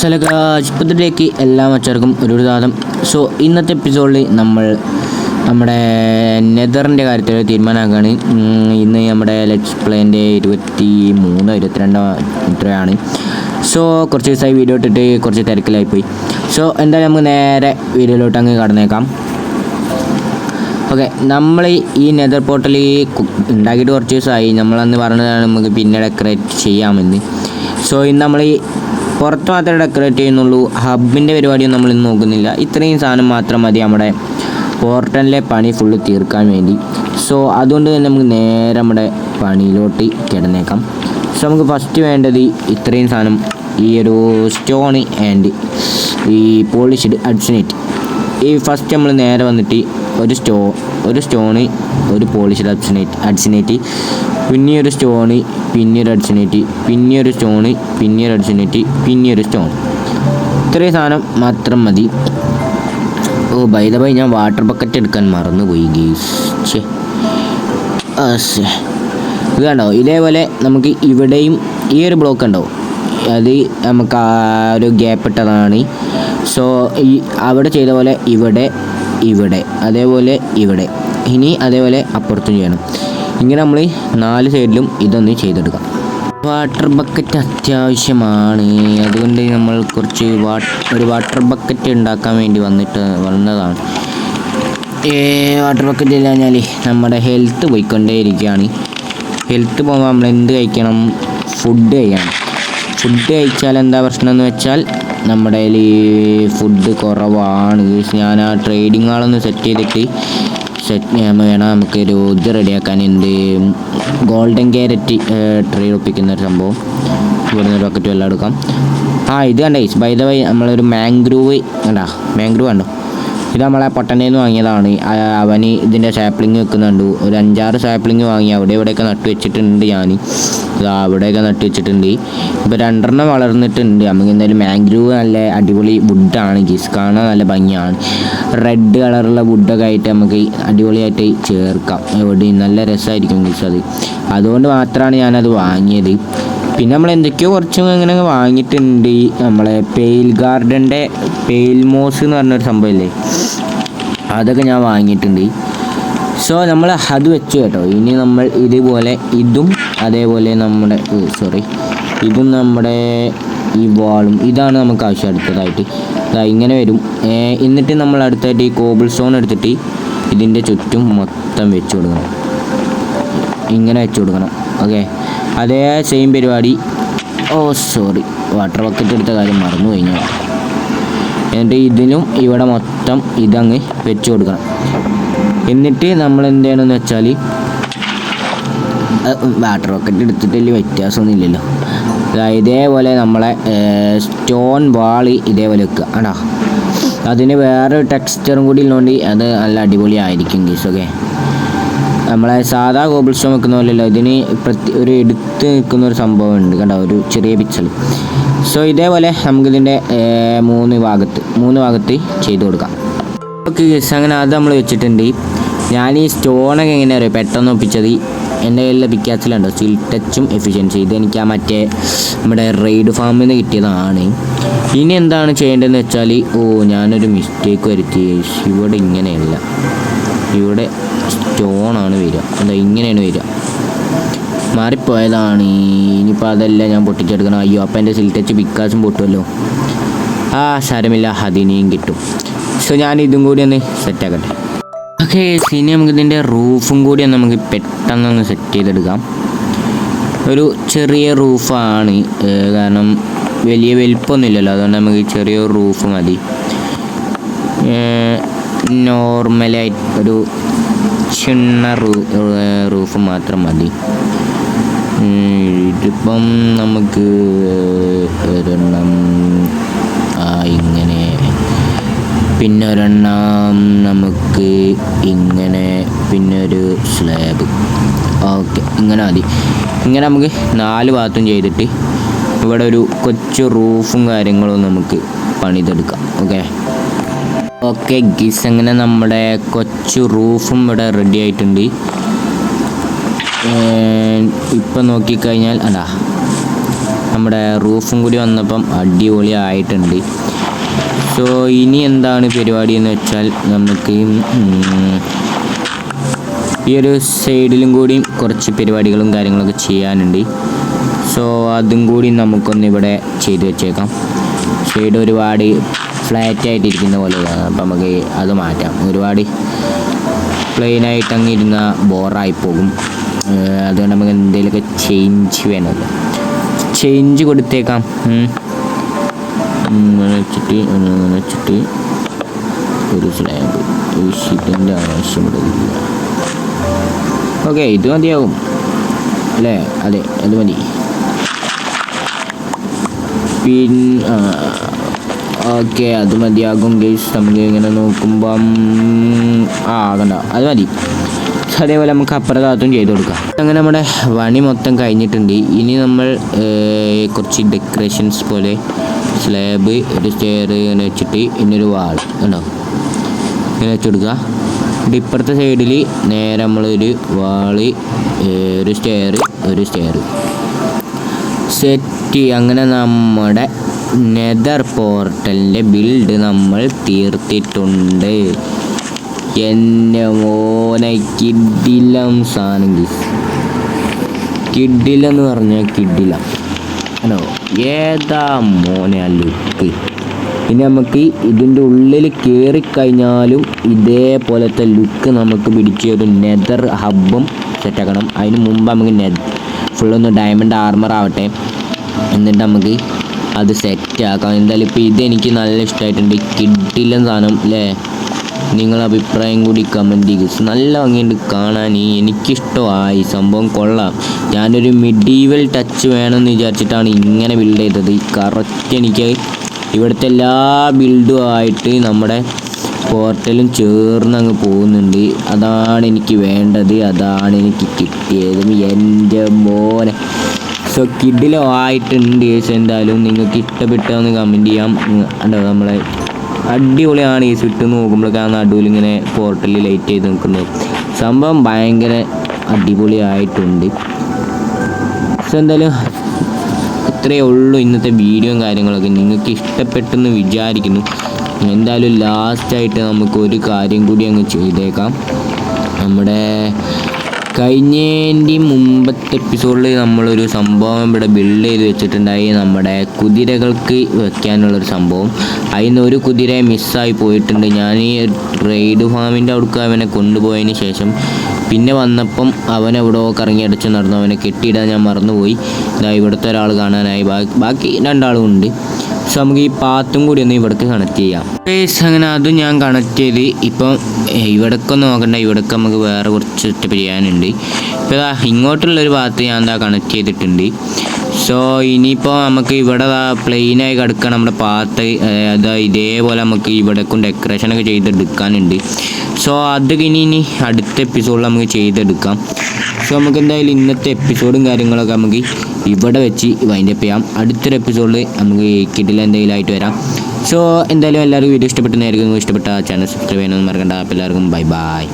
സലകാജിപ്പത്തിലേക്ക് എല്ലാ മച്ചർക്കും ഒരു ദാതം സോ ഇന്നത്തെ എപ്പിസോഡിൽ നമ്മൾ നമ്മുടെ നെതറിന്റെ കാര്യത്തിൽ തീരുമാനമാക്കുകയാണ് ഇന്ന് നമ്മുടെ ലെറ്റ്സ് പ്ലേന്റെ ഇരുപത്തി മൂന്നോ ഇരുപത്തിരണ്ടോ ഇത്രയാണ്. സോ കുറച്ച് ദിവസമായി വീഡിയോ ഇട്ടിട്ട് കുറച്ച് തിരക്കിലായിപ്പോയി. സോ എന്തായാലും നമുക്ക് നേരെ വീഡിയോയിലോട്ട് അങ്ങ് കടന്നേക്കാം. ഓക്കെ നമ്മൾ ഈ നെതർ പോർട്ടൽ ഉണ്ടാക്കിയിട്ട് കുറച്ച് ദിവസമായി നമ്മളന്ന് പറഞ്ഞതാണ് നമുക്ക് പിന്നെ ഡെക്കറേറ്റ് ചെയ്യാമെന്ന്. സോ ഇന്ന് നമ്മൾ പുറത്ത് മാത്രമേ ഡെക്കറേറ്റ് ചെയ്യുന്നുള്ളൂ. ഹബിന്റെ പരിപാടിയൊന്നും നമ്മൾ ഇന്ന് നോക്കുന്നില്ല. ഇത്രയും സാധനം മാത്രം മതി നമ്മുടെ പോർട്ടലിലെ പണി ഫുള്ള് തീർക്കാൻ വേണ്ടി. സോ അതുകൊണ്ട് തന്നെ നമുക്ക് നേരെ നമ്മുടെ പണിയിലോട്ട് കിടന്നേക്കാം. സോ നമുക്ക് ഫസ്റ്റ് വേണ്ടത് ഇത്രയും സാധനം ഈ ഒരു സ്റ്റോൺ ആൻഡ് ഈ പോളിഷ്ഡ് അഡ്സനേറ്റ് ഈ ഫസ്റ്റ് നമ്മൾ നേരെ വന്നിട്ട് ഒരു സ്റ്റോ ഒരു സ്റ്റോണ് ഒരു പോളിഷ്ഡ് അഡ്സിനേറ്റ് അഡ്സിനേറ്റ് പിന്നെ സ്റ്റോണ് പിന്നെ ഒരു അഡ്സിനേറ്റ് പിന്നെ സ്റ്റോണ് പിന്നെ ഒരു അഡ്സിനേറ്റ് സ്റ്റോൺ ഇത്രയും സാധനം മാത്രം മതി. ഓ ബൈ ദ ബൈ ഞാൻ വാട്ടർ ബക്കറ്റ് എടുക്കാൻ മറന്നുപോയി ഗീസ് ഛേ. ഇത് കണ്ടോ? ഇതേപോലെ നമുക്ക് ഇവിടെയും ഈ ഒരു ബ്ലോക്ക് ഉണ്ടോ അത് നമുക്ക് ആ ഒരു ഗ്യാപ്പ് ഇട്ടതാണ്. സോ ഈ അവിടെ ചെയ്ത പോലെ ഇവിടെ ഇവിടെ അതേപോലെ ഇവിടെ. ഇനി അതേപോലെ അപ്പുറത്തും ചെയ്യണം. ഇങ്ങനെ നമ്മൾ നാല് സൈഡിലും ഇതൊന്ന് ചെയ്തെടുക്കാം. വാട്ടർ ബക്കറ്റ് അത്യാവശ്യമാണ്. അതുകൊണ്ട് നമ്മൾ കുറച്ച് ഒരു വാട്ടർ ബക്കറ്റ് ഉണ്ടാക്കാൻ വേണ്ടി വന്നിട്ട് വന്നതാണ്. വാട്ടർ ബക്കറ്റ് ഇല്ല കഴിഞ്ഞാൽ നമ്മുടെ ഹെൽത്ത് പോയിക്കൊണ്ടേയിരിക്കുകയാണ്. ഹെൽത്ത് പോകുമ്പോൾ നമ്മൾ എന്ത് കഴിക്കണം? ഫുഡ് കഴിക്കണം. ഫുഡ് കഴിച്ചാൽ എന്താ പ്രശ്നം എന്ന് വെച്ചാൽ നമ്മുടെ കയ്യിൽ ഫുഡ് കുറവാണ്. ഞാൻ ആ ട്രേഡിംഗ് ആളൊന്ന് സെറ്റ് ചെയ്തിട്ട് വേണം. നമുക്ക് ഒരു ഇത് റെഡിയാക്കാൻ എന്ത് ഗോൾഡൻ ക്യാരറ്റ് ട്രീ ഒപ്പിക്കുന്ന ഒരു സംഭവം. ഇവിടുന്ന് ഒരു ബക്കറ്റ് വെള്ളം എടുക്കാം. ആ ഇത് കണ്ടേ. ബൈ ദ വൈ നമ്മളൊരു മാംഗ്രൂവ് കണ്ടാ? മാംഗ്രൂവ് കണ്ടോ? ഇത് നമ്മളെ പൊട്ടന്റെ നിന്ന് വാങ്ങിയതാണ് അവന് ഇതിന്റെ സാപ്ലിങ് വെക്കുന്നുണ്ട്. ഒരു അഞ്ചാറ് സാപ്ലിങ് വാങ്ങി. അവിടെ ഇവിടെയൊക്കെ നട്ടു വെച്ചിട്ടുണ്ട് ഞാൻ ഇതാ അവിടെയൊക്കെ നട്ടു വെച്ചിട്ടുണ്ട്. ഇപ്പോൾ രണ്ടെണ്ണം വളർന്നിട്ടുണ്ട്. നമുക്ക് എന്തായാലും മാംഗ്രൂവ് നല്ല അടിപൊളി വുഡാണ് ഗിസ് കാണാൻ നല്ല ഭംഗിയാണ്. റെഡ് കളറുള്ള വുഡൊക്കെ ആയിട്ട് നമുക്ക് അടിപൊളിയായിട്ട് ചേർക്കാം. എവിടെ നല്ല രസമായിരിക്കും ഗിസ് അത്. അതുകൊണ്ട് മാത്രമാണ് ഞാനത് വാങ്ങിയത്. പിന്നെ നമ്മൾ എന്തൊക്കെയോ കുറച്ചും അങ്ങനെ വാങ്ങിയിട്ടുണ്ട്. നമ്മളെ പെയിൽ ഗാർഡന്റെ പെയിൽ മോസ് എന്ന് പറഞ്ഞൊരു സംഭവമില്ലേ അതൊക്കെ ഞാൻ വാങ്ങിയിട്ടുണ്ട്. സോ നമ്മൾ അത് വെച്ചു കേട്ടോ. ഇനി നമ്മൾ ഇതുപോലെ ഇതും അതേപോലെ നമ്മുടെ സോറി ഇതും നമ്മുടെ ഈ വാളും ഇതാണ് നമുക്ക് ആവശ്യം അടുത്തതായിട്ട് ദാ ഇങ്ങനെ വരും. എന്നിട്ട് നമ്മൾ അടുത്തായിട്ട് ഈ കോബിൾ സ്റ്റോൺ എടുത്തിട്ട് ഇതിന്റെ ചുറ്റും മൊത്തം വെച്ച് കൊടുക്കണം. ഇങ്ങനെ വെച്ച് കൊടുക്കണം. ഓക്കെ? അതേ സെയിം പരിപാടി. ഓ സോറി വാട്ടർ ബക്കറ്റ് എടുത്ത കാര്യം മറന്നു കഴിഞ്ഞാൽ എന്നിട്ട് ഇതിനും ഇവിടെ മൊത്തം ഇതങ്ങ് വെച്ച് കൊടുക്കണം. എന്നിട്ട് നമ്മൾ എന്ത് ചെയ്യണമെന്ന് വെച്ചാൽ വാട്ടർ റോക്കറ്റ് എടുത്തിട്ട് വലിയ വ്യത്യാസമൊന്നും ഇല്ലല്ലോ ഇതേപോലെ നമ്മളെ സ്റ്റോൺ വാളി ഇതേപോലെ വെക്കുക ആണോ? അതിന് വേറെ ടെക്സ്ചറും കൂടി ഉള്ളതുകൊണ്ട് അത് നല്ല അടിപൊളിയായിരിക്കും ഗീസ് ഓക്കെ നമ്മളെ സാധാ ഗോബിൾ സ്റ്റോൺ വെക്കുന്ന പോലെയല്ല. ഇതിന് പ്രത്യേക ഒരു എടുത്ത് നിൽക്കുന്ന ഒരു സംഭവം ഉണ്ട് കണ്ടോ? ഒരു ചെറിയ പിക്സൽ സോ ഇതേപോലെ നമുക്കിതിന്റെ മൂന്ന് ഭാഗത്ത് മൂന്ന് ഭാഗത്ത് ചെയ്തു കൊടുക്കാം. ഓക്കെ ഗസ് അങ്ങനെ അത് നമ്മൾ വെച്ചിട്ടുണ്ട്. ഞാൻ ഈ സ്റ്റോണൊക്കെ എങ്ങനെയാ അറിയാം? പെട്ടെന്ന് ഒപ്പിച്ചത് എന്റെ കയ്യിലെ പിക്കാസിലുണ്ടോ സ്റ്റിൽ ടച്ചും എഫിഷ്യൻസി ഇത് എനിക്ക് ആ മറ്റേ നമ്മുടെ റെയ്ഡ് ഫാമിൽ നിന്ന് കിട്ടിയതാണ്. ഇനി എന്താണ് ചെയ്യേണ്ടതെന്ന് വെച്ചാൽ ഓ ഞാനൊരു മിസ്റ്റേക്ക് വരുത്തി. ഇവിടെ ഇങ്ങനെയല്ല. ഇവിടെ സ്റ്റോണാണ് വരിക. എന്താ ഇങ്ങനെയാണ് വരിക. മാറിപ്പോയതാണ്. ഇനിയിപ്പോൾ അതെല്ലാം ഞാൻ പൊട്ടിച്ചെടുക്കണം അയ്യോ അപ്പം എന്റെ സിൽറ്റച്ച് ബിക്കാസും പൊട്ടുമല്ലോ ആ സാരമില്ല അതിനെയും കിട്ടും. സോ ഞാൻ ഇതും കൂടി ഒന്ന് സെറ്റാക്കട്ടെ ഓക്കെ ഇനി നമുക്ക് ഇതിന്റെ റൂഫും കൂടി ഒന്ന് നമുക്ക് പെട്ടെന്നൊന്ന് സെറ്റ് ചെയ്തെടുക്കാം. ഒരു ചെറിയ റൂഫാണ് കാരണം വലിയ വലിപ്പമൊന്നുമില്ലല്ലോ. അതുകൊണ്ട് നമുക്ക് ചെറിയൊരു റൂഫ് മതി. നോർമലായിട്ട് ഒരു ചിണ്ണ റൂ റൂഫ് മാത്രം മതി. ഇതിപ്പം നമുക്ക് ഒരെണ്ണം ഇങ്ങനെ. പിന്നെ ഒരെണ്ണം നമുക്ക് ഇങ്ങനെ പിന്നെ ഒരു സ്ലാബ്. ഓക്കെ ഇങ്ങനെ മതി. ഇങ്ങനെ നമുക്ക് നാല് ഭാഗത്തും ചെയ്തിട്ട് ഇവിടെ ഒരു കൊച്ചു റൂഫും കാര്യങ്ങളും നമുക്ക് പണിതെടുക്കാം. ഓക്കെ? ഓക്കെ ഗീസ് അങ്ങനെ നമ്മുടെ കൊച്ചു റൂഫും ഇവിടെ റെഡി ആയിട്ടുണ്ട്. ഇപ്പം നോക്കിക്കഴിഞ്ഞാൽ അതാ നമ്മുടെ റൂഫും കൂടി വന്നപ്പം അടിപൊളി ആയിട്ടുണ്ട് സോ ഇനി എന്താണ് പരിപാടി എന്ന് വെച്ചാൽ നമുക്ക് ഈ ഒരു സൈഡിലും കൂടി കുറച്ച് പരിപാടികളും കാര്യങ്ങളൊക്കെ ചെയ്യാനുണ്ട്. സോ അതും കൂടി നമുക്കൊന്നിവിടെ ചെയ്തു വെച്ചേക്കാം. സൈഡ് ഒരുപാട് ഫ്ലാറ്റ് ആയിട്ടിരിക്കുന്ന പോലെ. അപ്പം നമുക്ക് അത് മാറ്റാം. ഒരുപാട് പ്ലെയിൻ ആയിട്ട് അങ്ങ് ഇരുന്ന ബോറായി പോകും. അതുകൊണ്ട് നമുക്ക് എന്തെങ്കിലുമൊക്കെ ചേഞ്ച് വേണമല്ലോ. ചേഞ്ച് കൊടുത്തേക്കാം. വെച്ചിട്ട് വെച്ചിട്ട് ഒരു സ്ലാബ് ഈ ഷീറ്റിന്റെ ആവശ്യമില്ല ഓക്കെ ഇത് മതിയാവും. അല്ലേ? അതെ അത് മതി. പിന്നെ ഓക്കെ അത് മതിയാകും ഗേസ് നമുക്ക് ഇങ്ങനെ നോക്കുമ്പം ആ കണ്ട? അത് മതി. അതേപോലെ നമുക്ക് അപ്പുറത്താത്തും ചെയ്ത് കൊടുക്കാം. അങ്ങനെ നമ്മുടെ പണി മൊത്തം കഴിഞ്ഞിട്ടുണ്ട്. ഇനി നമ്മൾ കുറച്ച് ഡെക്കറേഷൻസ് പോലെ സ്ലാബ് ഒരു സ്റ്റെയർ ഇങ്ങനെ വെച്ചിട്ട് ഇന്നൊരു വാൾ കണ്ടോ? ഇങ്ങനെ വെച്ച് കൊടുക്കുക. ഇപ്പുറത്തെ സൈഡിൽ നേരെ നമ്മളൊരു വാൾ ഒരു സ്റ്റെയർ ഒരു സ്റ്റെയർ സെറ്റ് അങ്ങനെ നമ്മുടെ നെതർ പോർട്ടലിന്റെ ബിൽഡ് നമ്മൾ തീർത്തിട്ടുണ്ട്. എന്റെ മോനെ കിഡിലം സാധനം കിഡിലെന്ന് പറഞ്ഞാൽ കിഡില. ഹലോ ഏതാ മോനെ ലുക്ക്? ഇനി നമുക്ക് ഇതിന്റെ ഉള്ളിൽ കയറിക്കഴിഞ്ഞാലും ഇതേപോലത്തെ ലുക്ക് നമുക്ക് പിടിച്ച ഒരു നെതർ ഹബ്ബും സെറ്റാക്കണം അതിന് മുമ്പ് നമുക്ക് ഫുള്ളൊന്ന് ഡയമണ്ട് ആർമർ ആവട്ടെ. എന്നിട്ട് നമുക്ക് അത് സെറ്റ് ആക്കാം. എന്തായാലും ഇപ്പോൾ ഇതെനിക്ക് നല്ല ഇഷ്ടമായിട്ടുണ്ട് കിട്ടില്ല സാധനം അല്ലേ നിങ്ങളുടെ അഭിപ്രായം കൂടി കമന്റ് ചെയ്യുക നല്ല ഭംഗിയുണ്ട് കാണാൻ. എനിക്കിഷ്ടമായി. സംഭവം കൊള്ളാം. ഞാനൊരു മിഡീവൽ ടച്ച് വേണമെന്ന് വിചാരിച്ചിട്ടാണ് ഇങ്ങനെ ബിൽഡ് ചെയ്തത്. കറക്റ്റ് എനിക്ക് ഇവിടുത്തെ എല്ലാ ബിൽഡും ആയിട്ട് നമ്മുടെ പോർട്ടലും ചേർന്ന് അങ്ങ് പോകുന്നുണ്ട്. അതാണ് എനിക്ക് വേണ്ടത്. അതാണ് എനിക്ക് കിട്ടിയത്. എന്റെ മോനെ. സോ കിഡിലോ ആയിട്ടുണ്ട് ചേച്ചി എന്തായാലും നിങ്ങൾക്ക് ഇഷ്ടപ്പെട്ടതെന്ന് കമന്റ് ചെയ്യാം. ഉം, നമ്മളെ അടിപൊളിയാണ് ഈ സ്വിട്ട് നോക്കുമ്പോഴൊക്കെ ആ നടുവിൽ ഇങ്ങനെ പോർട്ടലിൽ ലൈറ്റ് ചെയ്ത് നിൽക്കുന്നത് സംഭവം ഭയങ്കര അടിപൊളിയായിട്ടുണ്ട്. സോ എന്തായാലും ഇത്രയേ ഉള്ളൂ ഇന്നത്തെ വീഡിയോയും കാര്യങ്ങളൊക്കെ. നിങ്ങൾക്ക് ഇഷ്ടപ്പെട്ടെന്ന് വിചാരിക്കുന്നു. എന്തായാലും ലാസ്റ്റായിട്ട് നമുക്ക് ഒരു കാര്യം കൂടി അങ്ങ് ചെയ്തേക്കാം. നമ്മുടെ കഴിഞ്ഞതിന്റെ മുമ്പത്തെ എപ്പിസോഡിൽ നമ്മളൊരു സംഭവം ഇവിടെ ബിൽഡ് ചെയ്ത് വെച്ചിട്ടുണ്ടായി. നമ്മുടെ കുതിരകൾക്ക് വെക്കാനുള്ളൊരു സംഭവം. അതിൽ നിന്ന് ഒരു കുതിര മിസ്സായി പോയിട്ടുണ്ട്. ഞാൻ ഈ റെയ്ഡ് ഫാമിന്റെ അവിടേക്ക് അവനെ കൊണ്ടുപോയതിന് ശേഷം പിന്നെ വന്നപ്പം എവിടെയോ കറങ്ങി അടിച്ച് നടന്നു. അവനെ കെട്ടിയിടാൻ ഞാൻ മറന്നുപോയി. ഇതാ ഇവിടുത്തെ ഒരാൾ കാണാനായി. ബാക്കി രണ്ടാളും ഉണ്ട്. സോ നമുക്ക് ഈ പാത്തും കൂടി ഒന്ന് ഇവിടേക്ക് കണക്ട് ചെയ്യാം. പേസ് അങ്ങനെ അതും ഞാൻ കണക്ട് ചെയ്ത് ഇപ്പം ഇവിടേക്ക് നോക്കണ്ട ഇവിടേക്ക് നമുക്ക് വേറെ കുറച്ച് സെറ്റപ്പ് ചെയ്യാനുണ്ട് ഇപ്പോൾ ഇതാ ഇങ്ങോട്ടുള്ളൊരു ഭാഗത്ത് ഞാൻ എന്താ കണക്ട് ചെയ്തിട്ടുണ്ട്. സോ ഇനിയിപ്പോൾ നമുക്ക് ഇവിടെ പ്ലെയിനായി കിടക്കുക നമ്മുടെ പാത്ത് അതാ ഇതേപോലെ നമുക്ക് ഇവിടേക്കും ഡെക്കറേഷനൊക്കെ ചെയ്തെടുക്കാനുണ്ട്. സോ അത് ഇനി ഇനി അടുത്ത എപ്പിസോഡിൽ നമുക്ക് ചെയ്തെടുക്കാം. സോ നമുക്ക് എന്തായാലും ഇന്നത്തെ എപ്പിസോഡും കാര്യങ്ങളൊക്കെ നമുക്ക് ഇവിടെ വെച്ച് വൈൻഡപ്പ് ചെയ്യാം. അടുത്തൊരു എപ്പിസോഡിൽ നമുക്ക് കിട്ടില്ല എന്തെങ്കിലും ആയിട്ട് വരാം. സോ എന്തായാലും എല്ലാവർക്കും വീഡിയോ ഇഷ്ടപ്പെട്ടെന്നായിരിക്കും. ഇഷ്ടപ്പെട്ട ചാനൽ സബ്സ്ക്രൈബ് ചെയ്യാനൊന്നും മറക്കണ്ട. അപ്പോൾ എല്ലാവർക്കും ബൈ ബൈ